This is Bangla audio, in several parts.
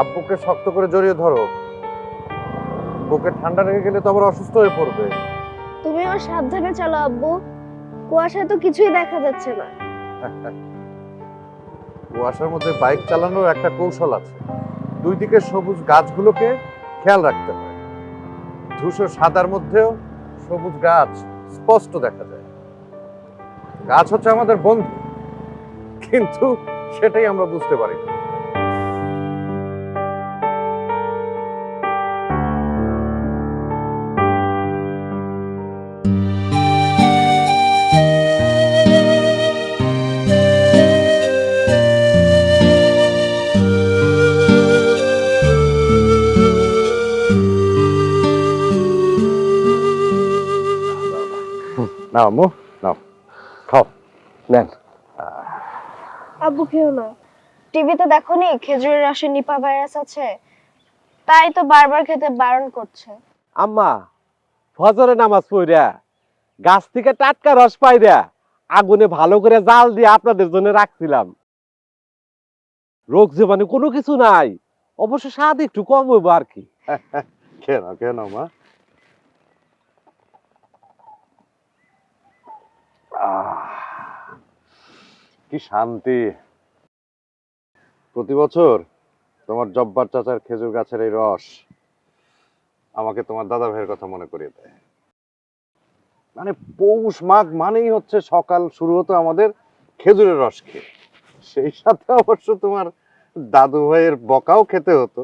আব্বুকে শক্ত করে জড়িয়ে ধরো। বুকে ঠান্ডা লেগে গেলে তো আবার অসুস্থ হয়ে পড়বে। তুমিও সাবধানে চালো আব্বু। কুয়াশায় তো কিছুই দেখা যাচ্ছে না। কুয়াশার মধ্যে বাইক চালানোর একটা কৌশল আছে। দুই দিকে সবুজ গাছগুলোকে খেয়াল রাখতে হয়। ধূসর সাদার মধ্যেও সবুজ গাছ স্পষ্ট দেখা যায়। গাছ হচ্ছে আমাদের বন্ধু কিন্তু সেটাই আমরা বুঝতে পারি না। খাও নেন। আব্বু খেও না। টিভিতে দেখোনি খেজুরের রসে নিপা ভাইরাস আছে? তাই তো বারবার খেতে বারণ করছে। আম্মা ফজরে নামাজ পড়িয়া গাছ থেকে টাটকা রস পাইরা আগুনে ভালো করে জাল দিয়ে আপনাদের জন্য রাখছিলাম। রোগ জীবাণু কোনো কিছু নাই অবশ্য স্বাদ একটু কম হইব আর কি। খেয়ে নাও মা। আহ, কি শান্তি? প্রতি বছর তোমার জব্বার চাচার খেজুর গাছের এই রস আমাকে তোমার দাদা ভাইয়ের কথা মনে করিয়ে দেয়। মানে পৌষ মাঘ মানেই হচ্ছে সকাল শুরু হতো আমাদের খেজুরের রস খেয়ে। সেই সাথে অবশ্য তোমার দাদু ভাইয়ের বকাও খেতে হতো।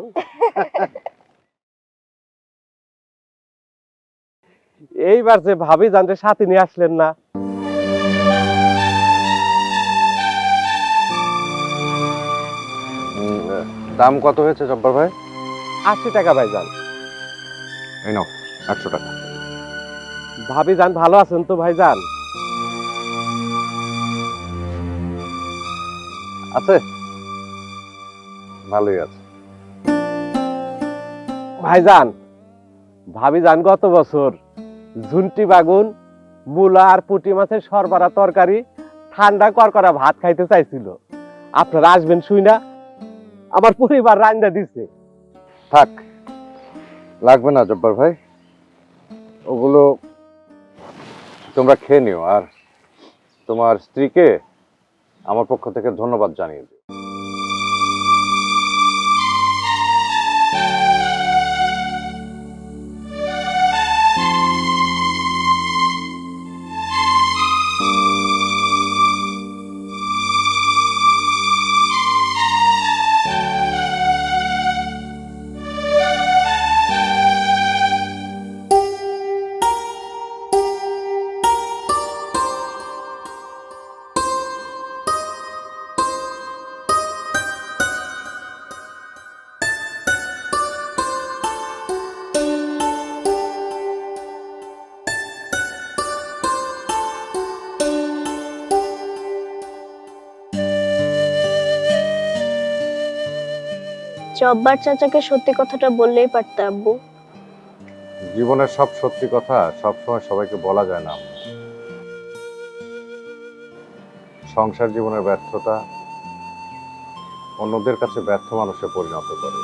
এইবার যে ভাবি জানতে সাথে নিয়ে আসলেন না। দাম কত হয়েছে জব্বার ভাই? আশি টাকা ভাই যান এই নাও একশো টাকা। ভাবি যান ভালো আছেন তো ভাই যান আছে? ভালোই আছে। ভাইজান ভাবি যান গত বছর ঝুন্টি বাগুন মূলা আর পুঁটি মাছের সরবরা তরকারি ঠান্ডা করকরা ভাত খাইতে চাইছিল। আপনারা আসবেন শুই না আমার পরিবার রান্না দিছে। থাক, লাগবে না জব্বার ভাই। ওগুলো তোমরা খেয়ে নিও, আর তোমার স্ত্রীকে আমার পক্ষ থেকে ধন্যবাদ জানিয়ে দিও। জব্বার চাচাকে সত্যি কথাটা বললেই পারতে আব্বু। জীবনের সব সত্যি কথা সব সময় সবাইকে বলা যায় না সংসার জীবনের ব্যর্থতা অন্যদের কাছে ব্যর্থ মানুষে পরিণত করে।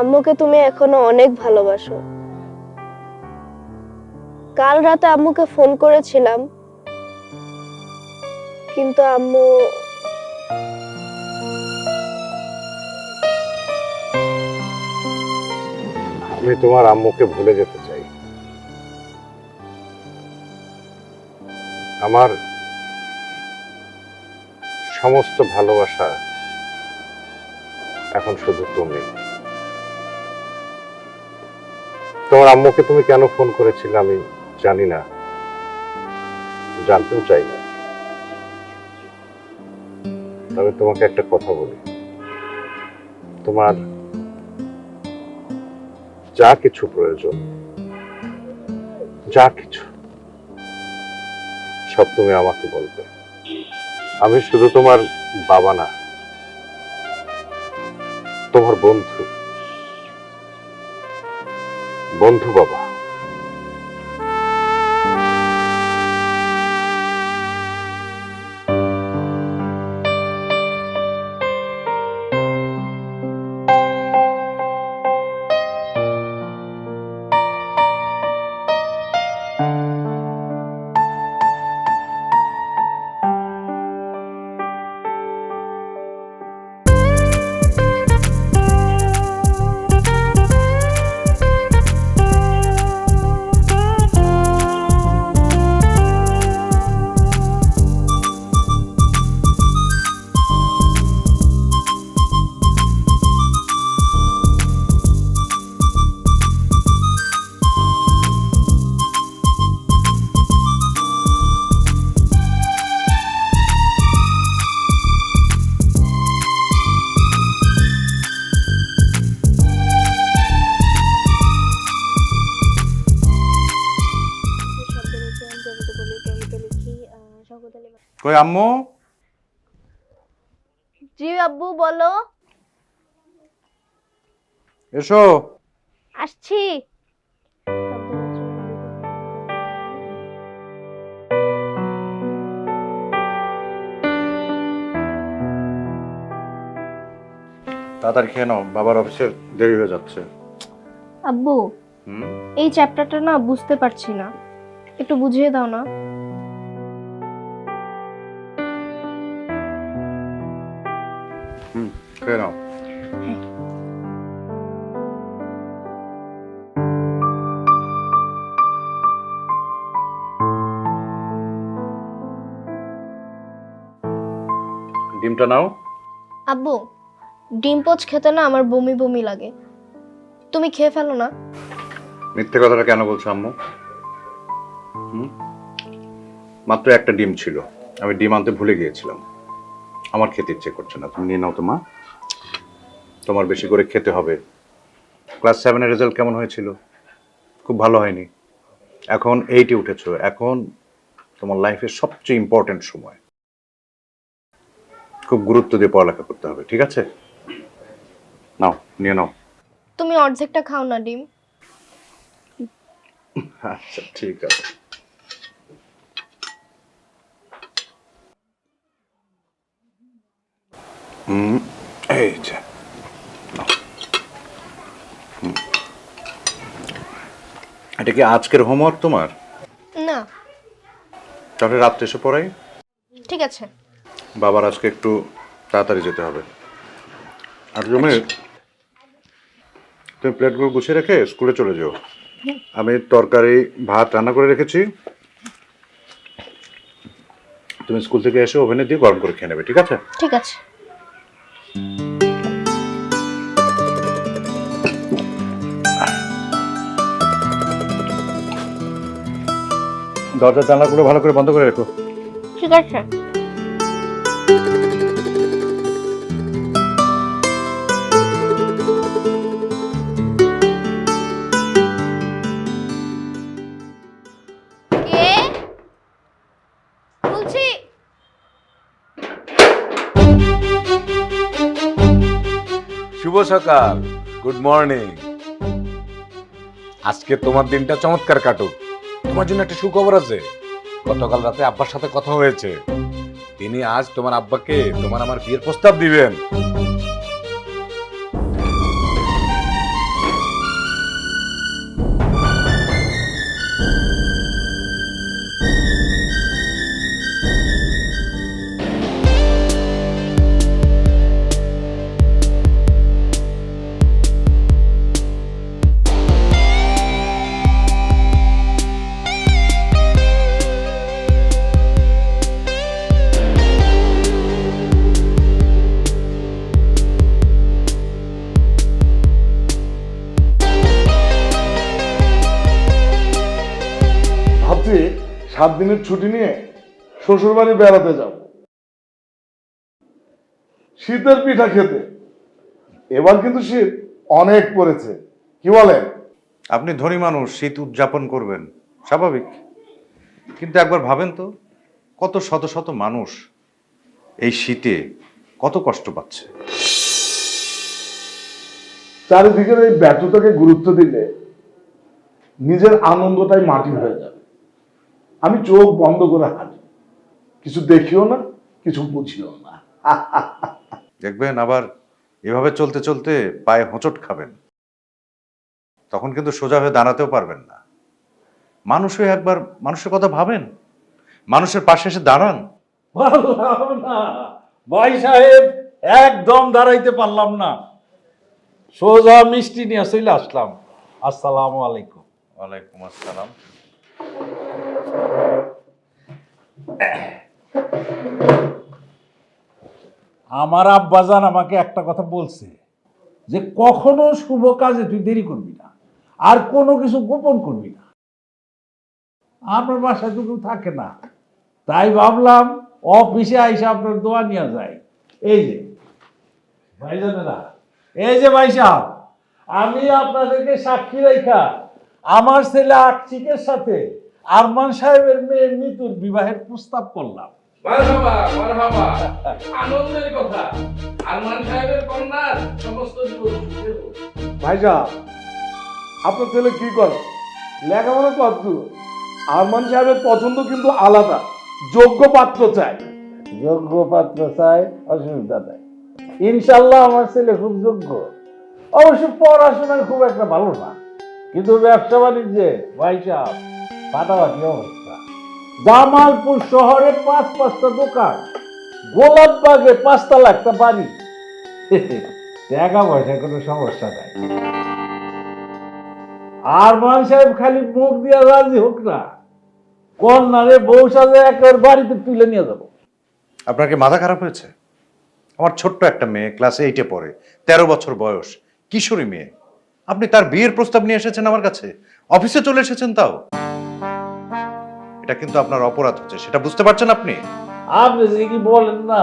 আম্মুকে তুমি এখনও অনেক ভালোবাসো। কাল রাতে আম্মুকে ফোন করেছিলাম। কিন্তু আম্মু আমি তোমার আম্মুকে ভুলে যেতে চাই। আমার সমস্ত ভালোবাসা এখন শুধু তুমি। তোমার আম্মুকে তুমি কেন ফোন করেছিলে আমি জানি না। জানতেও চাই না। তবে তোমাকে একটা কথা বলি। তোমার যা কিছু প্রয়োজন, যা কিছু, সব তুমি আমাকে বলবে। আমি শুধু তোমার বাবা না, তোমার বন্ধু বন্ধু বাবা। কই আম্মু? জি আব্বু বলো। এসো। আসছি। তাড়াতাড়ি খেয়ে নাও বাবার অফিসে দেরি হয়ে যাচ্ছে। আব্বু হুম? এই চ্যাপ্টারটা না বুঝতে পারছি না। একটু বুঝিয়ে দাও না। খেয়ে নাও ডিমটা নাও। আব্বু ডিম পোচ খেতে না আমার বমি বমি লাগে। তুমি খেয়ে ফেলো না। মিথ্যে কথাটা কেন বলছো আম্মু? মাত্র একটা ডিম ছিল। আমি ডিম আনতে ভুলে গিয়েছিলাম। আমার খেতে ইচ্ছে করছে না। তুমি নিয়ে নাও তো মা। তোমার বেশি করে খেতে হবে। ক্লাস সেভেনের রেজাল্ট কেমন হয়েছিল? খুব ভালো হয়নি। এখন এইটে উঠেছ। এখন তোমার লাইফের সবচেয়ে ইম্পর্টেন্ট সময়। খুব গুরুত্ব দিয়ে পড়ালেখা করতে হবে ঠিক আছে? নাও নিয়ে নাও। তুমি অর্ধেকটা খাও না ডিম। আচ্ছা ঠিক আছে। হুম এই যে নাও। হুম। এটা কি আজকের হোমওয়ার্ক তোমার? না। তাহলে রাত্রে এসে পড়াই। ঠিক আছে। বাবার আজকে একটু তাড়াতাড়ি যেতে হবে। আর তুমি তুমি প্লেটগুলো গুছিয়ে রেখে স্কুলে চলে যাও। আমি তরকারি ভাত রান্না করে রেখেছি। তুমি স্কুল থেকে এসে ওভেনে দিয়ে গরম করে খেয়ে নেবে ঠিক আছে? ঠিক আছে। দরজা জানলাগুলো ভালো করে বন্ধ করে রেখো। ঠিক আছে। কে? বলছি। শুভ সকাল। গুড মর্নিং আজকে তোমার দিনটা চমৎকার কাটুক। তোমার জন্য একটা সুখবর আছে। গতকাল রাতে আব্বার সাথে কথা হয়েছে। তিনি আজ তোমার আব্বাকে, তোমার আমার বিয়ের প্রস্তাব দিবেন। সাত দিনের ছুটি নিয়ে শ্বশুর বাড়ি বেড়াতে যাব। শীতের পিঠা খেতে। এবার কিন্তু শীত অনেক পড়েছে। কি বলেন? আপনি ধনী মানুষ শীত উদযাপন করবেন। স্বাভাবিক। কিন্তু একবার ভাবেন তো কত শত শত মানুষ এই শীতে কত কষ্ট পাচ্ছে। চারিদিকের এই ব্যর্থতাকে গুরুত্ব দিলে নিজের আনন্দটাই মাটি হয়ে যাবে। আমি চোখ বন্ধ করে হাঁটি। কিছু দেখিও না কিছু বুঝিও না। দেখবেন আবার এভাবে চলতে চলতে পায়ে হোঁচট খাবেন। তখন কিন্তু সোজা হয়ে দাঁড়াতেও পারবেন না। মানুষ হয়ে একবার মানুষের কথা ভাবেন। মানুষের পাশে এসে দাঁড়ান। পারলাম না। ভাই সাহেব একদম দাঁড়াইতে পারলাম না। সোজা মিষ্টি নিয়ে চলে আসলাম। আসসালামু আলাইকুম। ওয়ালাইকুম আসসালাম। আমার আব্বাজান আমাকে একটা কথা বলছে যে কখনো শুভ কাজে তুই দেরি করবি না, আর কোনো কিছু গোপন করবি না। আপনার বাসায় তো কেউ থাকে না। তাই ভাবলাম অফিসে আইসা আপনার দোয়া নিয়ে যায় এই যে ভাইজানেরা এই যে ভাই সাহেব, আমি আপনাদেরকে সাক্ষী রেখা আমার ছেলে আর্চিকের সাথে আরমান সাহেবের মেয়ে মিতুর বিবাহের প্রস্তাব করলাম। মারহাবা মারহাবা। আনন্দের কথা। আরমান সাহেবের কন্যার সমস্ত জীবন সুখের হোক। ভাইজা আপনার ছেলে কি করে? লেখাপড়া কত আরমান সাহেবের পছন্দ কিন্তু আলাদা। যোগ্য পাত্র চাই। যোগ্য পাত্র চাই অসুবিধা নেই। ইনশাল্লাহ আমার ছেলে খুব যোগ্য। অবশ্য পড়াশোনার খুব একটা ভালো না। কিন্তু ব্যবসা বাণিজ্যে ভাইসাব অবস্থা। জামালপুর শহরে পাঁচ পাঁচটা দোকান, গোলাপবাগে পাঁচতলা একটা বাড়ি। টাকা কোনো সমস্যা নাই। আর মান সাহেব খালি মুখ দিয়ে রাজি হোক না, কন্যারে বউ সাজে একের বাড়িতে তুলে নিয়ে যাব। আপনার কি মাথা খারাপ হয়েছে? আমার ছোট্ট একটা মেয়ে, ক্লাস এইটে পড়ে, তেরো বছর বয়স, কিশোরী মেয়ে। আপনি তার বিয়ের প্রস্তাব নিয়ে এসেছেন আমার কাছে? অফিসে চলে এসেছেন তাও? এটা কিন্তু আপনার অপরাধ হচ্ছে, সেটা বুঝতে পারছেন আপনি? আপনি যে কি বলেন না,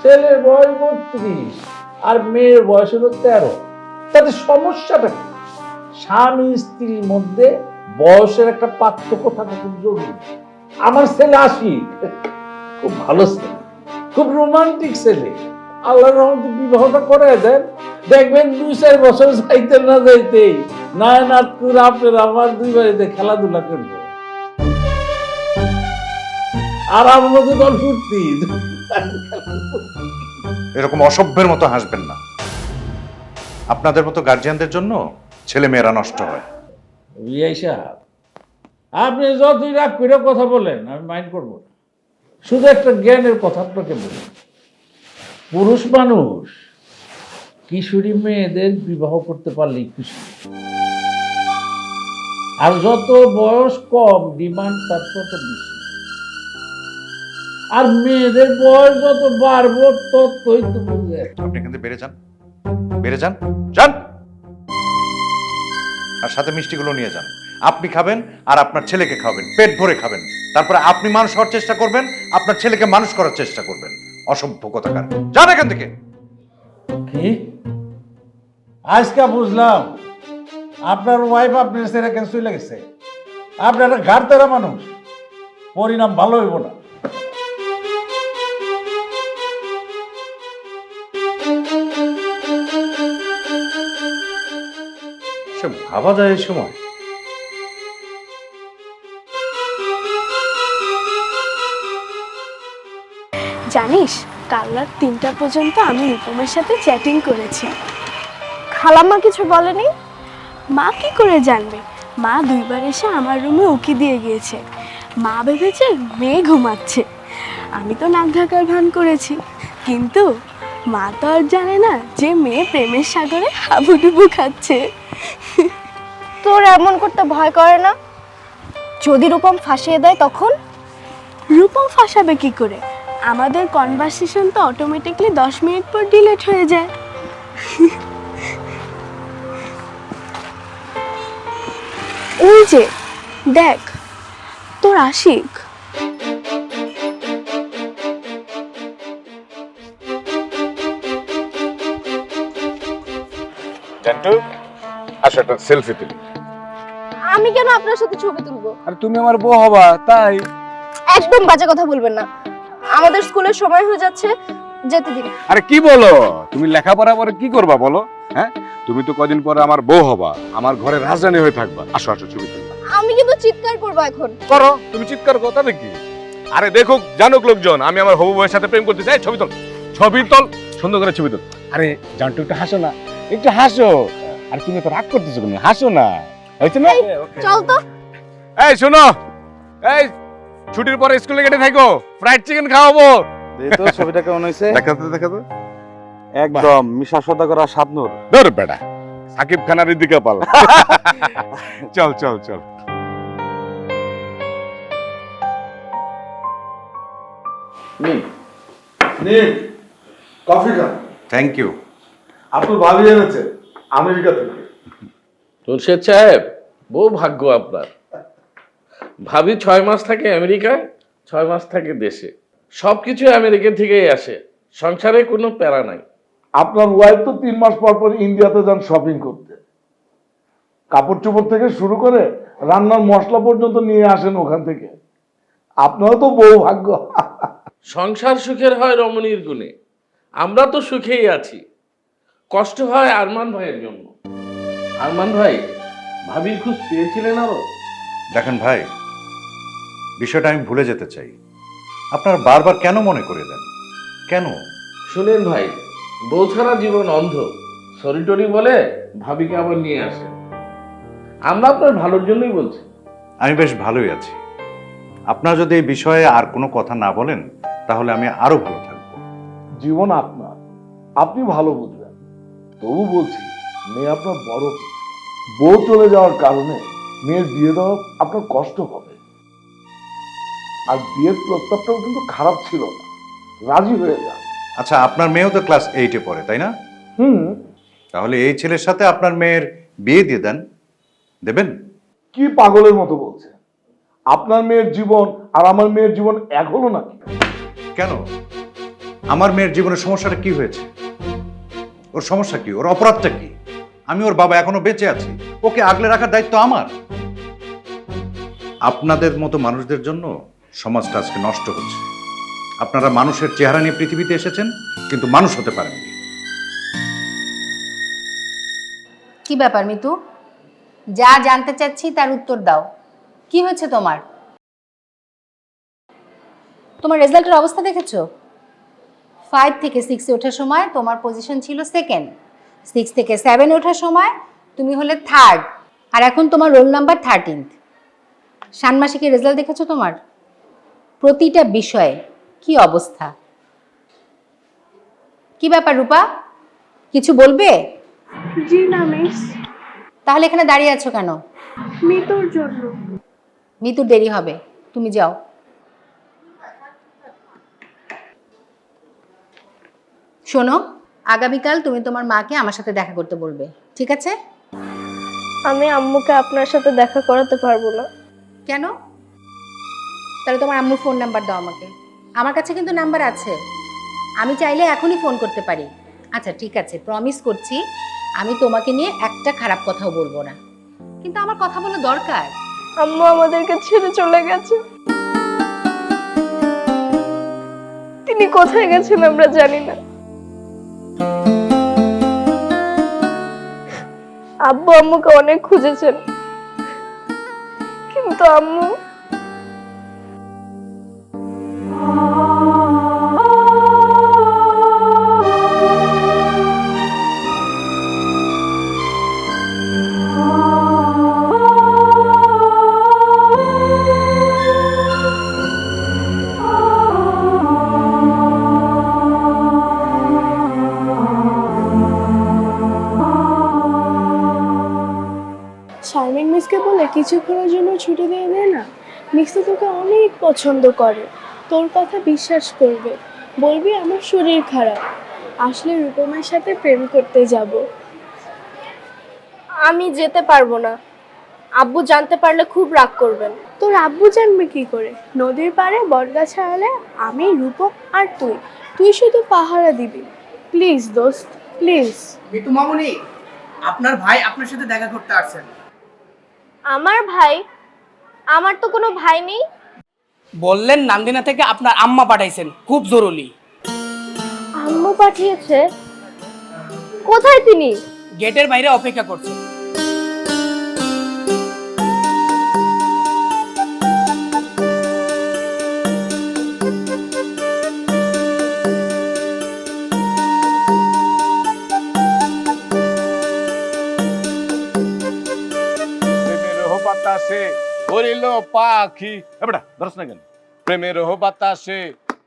ছেলের বয়স বত্রিশ আর মেয়ের বয়স হলো তেরো, তাতে সমস্যাটা কি? স্বামী স্ত্রীর মধ্যে বয়সের একটা পার্থক্য থাকা খুব জরুরি। আমার ছেলে আসি খুব ভালো ছেলে, খুব রোমান্টিক ছেলে। আল্লাহর রহমতে বিবাহটা করে দেন। দেখবেন দুই চার বছর যাইতে না যাইতেই নায় করে আপনার আমার দুই বাড়িতে খেলাধুলা করব। আর আমার দল ফুর্তি। এরকম অসভ্যের মতো হাসবেন না। আপনাদের মতো গার্জিয়ানদের জন্য ছেলে মেয়েরা নষ্ট হয়। বিআই সাহেব। আপনি যতই রাগ করে কথা বলেন আমি মাইন্ড করব না। শুধু একটা জ্ঞানের কথা আপনাকে বলি। পুরুষ মানুষ কিশোরী মেয়েদের বিবাহ করতে পারলেই খুশি। আর যত বয়স কম ডিমান্ড তার তত বেশি। আর মেয়েদের বয়স যত বাড়বো ততই তো বুঝে আপনি কিন্তু বেড়ে যান। বেড়ে যান। যান! আর সাথে মিষ্টিগুলো নিয়ে যান। আপনি খাবেন আর আপনার ছেলেকে খাবেন পেট ভরে খাবেন। তারপরে আপনি মানুষ হওয়ার চেষ্টা করবেন আপনার ছেলেকে মানুষ করার চেষ্টা করবেন। অসভ্য কথাকার। যান এখান থেকে। কি? আজকে বুঝলাম আপনার ওয়াইফ আপনার ছেড়ে কেন চলে গেছে। আপনার ঘাট তেরা মানুষ পরিণাম ভালো হইব না। ভাবা যায় সময়। জানিস, কাল রাত তিনটা পর্যন্ত আমি রূপমের সাথে চ্যাটিং করেছি। খালাম্মা কিছু বলেনি? মা কি করে জানবে? মা দুইবার এসে আমার রুমে উকি দিয়ে গিয়েছে। মা ভেবেছে মেয়ে ঘুমাচ্ছে। আমি তো নাক ঢাকার ভান করেছি। কিন্তু মা তো আর জানে না যে মেয়ে প্রেমের সাগরে হাবুডুবু খাচ্ছে। তোর এমন করতে ভয় করে না? যদি রূপম ফাঁসিয়ে দেয় তখন? রূপম ফাঁসাবে কি করে? আমাদের কনভারসেশন তো অটোমেটিকলি দশ মিনিট পর ডিলেট হয়ে যায়। ওই যে, দেখ, তোর আশিক। আসো একটা সেলফি তুলি। আমি কেন আপনার সাথে ছবি তুলবো? আর তুমি আমার বউ হবা তাই? একদম বাজে কথা বলবেন না। আমাদের স্কুলের সময় হয়ে যাচ্ছে যেতে দিন। আরে কি বলো? তুমি লেখাপড়া করে কি করবা বলো? হ্যাঁ? তুমি তো কদিন পরে আমার বউ হবা আমার ঘরে রাজধানী হয়ে থাকবা। আসো আসো ছবি তুলি। আমি কিন্তু চিৎকার করব এখন। করো তুমি চিৎকার করো তাতে কি? আরে দেখো জানুক লোকজন আমি আমার হবু বউয়ের সাথে প্রেম করতে চাই ছবি তোল ছবি তোল সুন্দর করে ছবি তোল। আরে জানটু একটু হাসো না। একটু হাসো। আর তুমি তো রাগ করতেছো কেন? হাসো না। হয়েছে না? চল তো। এই শোনো। এই ছুটির পরে স্কুলে কেটে থাকো। ফ্রাইড চিকেন খাওয়াবো। এই তো ছবিটা কেমন হয়েছে? দেখাতো দেখাতো। একদম মিশা সদাগর আর সাতনুর ধর বেটা সাকিব খানার দিকে পাল। চল চল চল। নিন কফি খান থ্যাংক ইউ আপনার ভাবি এনেছে। আমেরিকা থেকে। মুর্শেদ সাহেব বহু ভাগ্য আপনার। ভাবি ছয় মাস থাকে আমেরিকায় ছয় মাস থাকে দেশে। সব কিছু আমেরিকা থেকেই আসে। সংসারে কোনো প্যারা নাই। আপনার ওয়াইফ তো তিন মাস পর পর ইন্ডিয়াতে যান শপিং করতে। কাপড় চোপড় থেকে শুরু করে রান্নার মশলা পর্যন্ত নিয়ে আসেন ওখান থেকে। আপনারও তো বউ ভাগ্য। সংসার সুখের হয় রমণীর গুণে। আমরা তো সুখেই আছি। কষ্ট হয় আরমান ভাইয়ের জন্য। আরমান ভাই ভাবির খুব চেয়েছিলেন আরও? দেখেন ভাই বিষয়টা আমি ভুলে যেতে চাই। আপনার বারবার কেন মনে করে দেন? কেন? শুনেন ভাই বউ ছাড়া জীবন অন্ধ। সরিটরি বলে ভাবিকে আবার নিয়ে আসে আমরা আপনার ভালোর জন্যই বলছি। আমি বেশ ভালোই আছি। আপনার যদি এই বিষয়ে আর কোনো কথা না বলেন তাহলে আমি আরও ভালো থাকব। জীবন আপনার। আপনি ভালো বুঝবেন। তবু বলছি মেয়ে আপনার বড়। বউ চলে যাওয়ার কারণে মেয়ের বিয়ে দেওয়া আপনার কষ্ট হবে। আর বিয়ের প্রস্তাবটাও কিন্তু খারাপ ছিল না। রাজি হয়ে যান। আচ্ছা আপনার মেয়েও তো ক্লাস এইটে পড়ে তাই না? হুম। তাহলে এই ছেলের সাথে আপনার মেয়ের বিয়ে দিয়ে দেন। দেবেন? কি পাগলের মতো বলছে? আপনার মেয়ের জীবন আর আমার মেয়ের জীবন এক হলো নাকি? কেন? আমার মেয়ের জীবনের সমস্যাটা কি হয়েছে? ওর সমস্যা কি? ওর অপরাধটা কি? আমি ওর বাবা এখনও বেঁচে আছি। ওকে আগলে রাখার দায়িত্ব আমার। আপনাদের মতো মানুষদের জন্য সমাজটা আজকে নষ্ট হচ্ছে। আপনারা মানুষের চেহারা নিয়ে পৃথিবীতে এসেছেন, কিন্তু মানুষ হতে পারেননি। কি ব্যাপার, মিতু? যা জানতে চাচ্ছি তার উত্তর দাও। কি হয়েছে তোমার? তোমার রেজাল্টের অবস্থা দেখেছ? ফাইভ থেকে সিক্সে ওঠার সময় তোমার পজিশন ছিল সেকেন্ড সিক্স থেকে সেভেন ওঠার সময় তুমি হলে থার্ড আর এখন তোমার রোল নাম্বার থার্টিন্থ ষান্মাসিকের রেজাল্ট দেখেছ তোমার? প্রতিটা বিষয়ে কি অবস্থা? কি ব্যাপার রূপা? কিছু বলবে? জি না মিস তাহলে এখানে দাঁড়িয়ে আছো কেন? মৃত্যুর জন্য। মিতুর দেরি হবে। তুমি যাও। শোনো আগামীকাল তুমি তোমার মাকে আমার সাথে দেখা করতে বলবে ঠিক আছে? আমি আম্মুকে আপনার সাথে দেখা করাতে পারব না। কেন? তাহলে তোমার আম্মুর ফোন নাম্বার দাও আমাকে। আমার কাছে কিন্তু নাম্বার আছে। আমি চাইলে এখনই ফোন করতে পারি। আচ্ছা ঠিক আছে প্রমিস করছি আমি তোমাকে নিয়ে একটা খারাপ কথাও বলব না। কিন্তু আমার কথা বলা দরকার। আম্মু আমাদেরকে ছেড়ে চলে গেছে। তিনি কোথায় গেছেন আমরা জানি না। আব্বু আম্মুকে অনেক খুঁজেছেন। কিন্তু আম্মু কিছুক্ষণের জন্য ছুটি দিয়ে দে না। তো তোকে অনেক পছন্দ করে। তোর কথা বিশ্বাস করবে। বলবি আমার শরীর খারাপ। আসলে রূপমের সাথে প্রেম করতে যাব। আমি যেতে পারব না। আব্বু জানতে পারলে খুব রাগ করবেন। তোর আব্বু জানবে কি করে? নদীর পাড়ে বটগাছা হলে আমি, রূপক আর তুই। তুই শুধু পাহারা দিবি। প্লিজ দোস্ত, প্লিজ। মিতু মামুনি, আপনার ভাই আপনার সাথে দেখা করতে আসছেন। আমার ভাই আমার তো কোনো ভাই নেই। বললেন নান্দিনা থেকে আপনার আম্মা পাঠাইছেন খুব জরুরি। আম্মা পাঠিয়েছে? কোথায় তিনি? গেটের বাইরে অপেক্ষা করছে উড়িল পাখি। এ বেটা ধরস না কেন? প্রেমের হো বাতাসে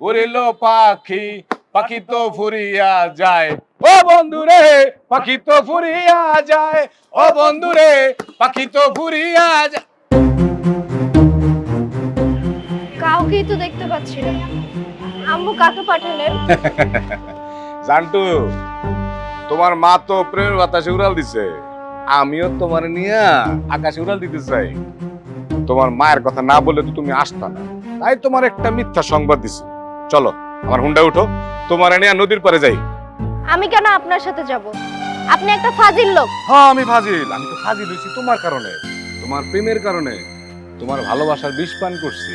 উড়িল পাখি পাখি তো ফুরিয়া যায়। ও বন্ধু রে পাখি তো ফুরিয়া যায়। ও বন্ধু রে পাখি তো ফুরিয়া যায়। কাউকেই তো দেখতে পাচ্ছি না। আম্মু কাকে পাঠালেন? জানটু তোমার মা তো প্রেমের বাতাসে উড়াল দিছে। আমিও তোমার নিয়ে আকাশে উড়াল দিতে চাই। তোমার মায়ের কথা না বলে তো তুমি আসতা না। তাই তোমার একটা মিথ্যা সংবাদ দিছি। চলো আমার হুন্ডা উঠো। তোমার নিয়ে নদীর পারে যাই। আমি কেন আপনার সাথে যাব? আপনি একটা ফাজিল লোক। হ্যাঁ আমি ফাজিল। আমি তো ফাজিল হয়েছি তোমার কারণে তোমার প্রেমের কারণে। তোমার ভালোবাসার বিষ পান করছি।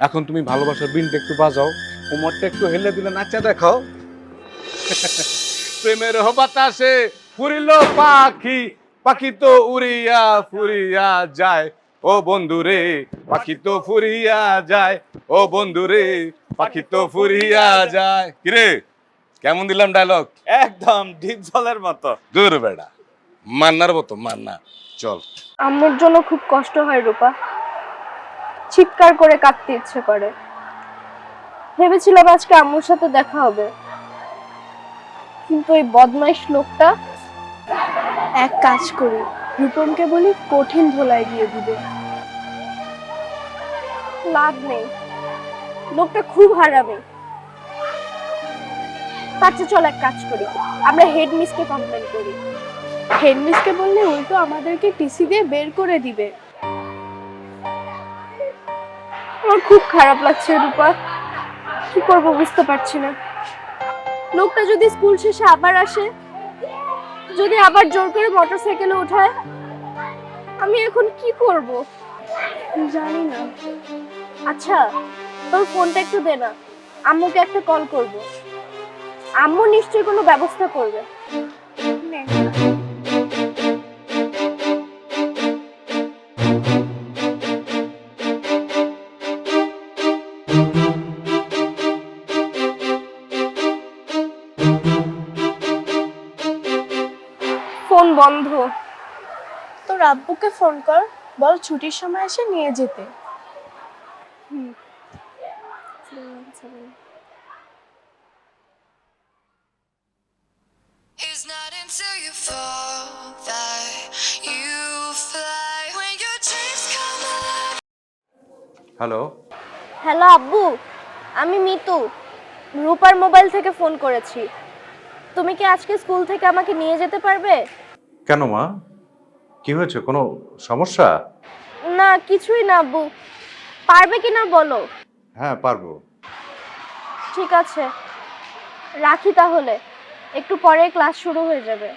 এখন তুমি ভালোবাসার বিনটা একটু বাজাও। কোমরটা একটু হেলে দিলে নাচা দেখাও। প্রেমের বাতাসে ফুরিল পাখি। পাখি তো উড়িয়া ফুরিয়া যায়। ও বন্ধু রে পাখি তো ফুরিয়া যায়। ও বন্ধু রে পাখি তো ফুরিয়া যায়। কিরে কেমন দিলাম ডায়লগ একদম ডিপ জলের মতো। দূর বেড়া মান্নার মতো মান্না চল। আম্মুর জন্য খুব কষ্ট হয় রূপা। চিৎকার করে কাঁদতে ইচ্ছে করে। ভেবেছিলাম আজকে আম্মুর সাথে দেখা হবে। কিন্তু এই বদমাইশ লোকটা এক কাজ করি। রূপমকে বলি কঠিন ধোলাই দিয়ে দিবে। লাভ নেই। লোকটা খুব হারাবে। তার চেয়ে চল এক কাজ করি। আমরা হেড মিসকে কমপ্লেন করি। হেড মিসকে বললে উল্টো আমাদেরকে টিসি দিয়ে বের করে দিবে। আমার খুব খারাপ লাগছে রূপা। কি করব বুঝতে পারছি না। লোকটা যদি স্কুল শেষে আবার আসে যদি আবার জোর করে মোটরসাইকেলে ওঠায়, আমি এখন কি করব? জানি না। আচ্ছা তোর ফোনটা একটু দে না। আম্মুকে একটা কল করব। আম্মু নিশ্চয়ই কোনো ব্যবস্থা করবে। ফোন বন্ধ। তোর আব্বুকে ফোন কর বল ছুটির সময় এসে নিয়ে যেতে। হুম। It's not until you fall that you fly. When your dreams come alive. Hello hello আব্বু। আমি মিতু। রূপার মোবাইল থেকে ফোন করেছি। তুমি কি আজকে স্কুল থেকে আমাকে নিয়ে যেতে পারবে? কেন মা? কি হয়েছে? কোনো সমস্যা? না কিছুই না আব্বু পারবে কিনা বলো? হ্যাঁ পারব। ঠিক আছে। রাখি তাহলে। একটু পরে ক্লাস শুরু হয়ে যাবে।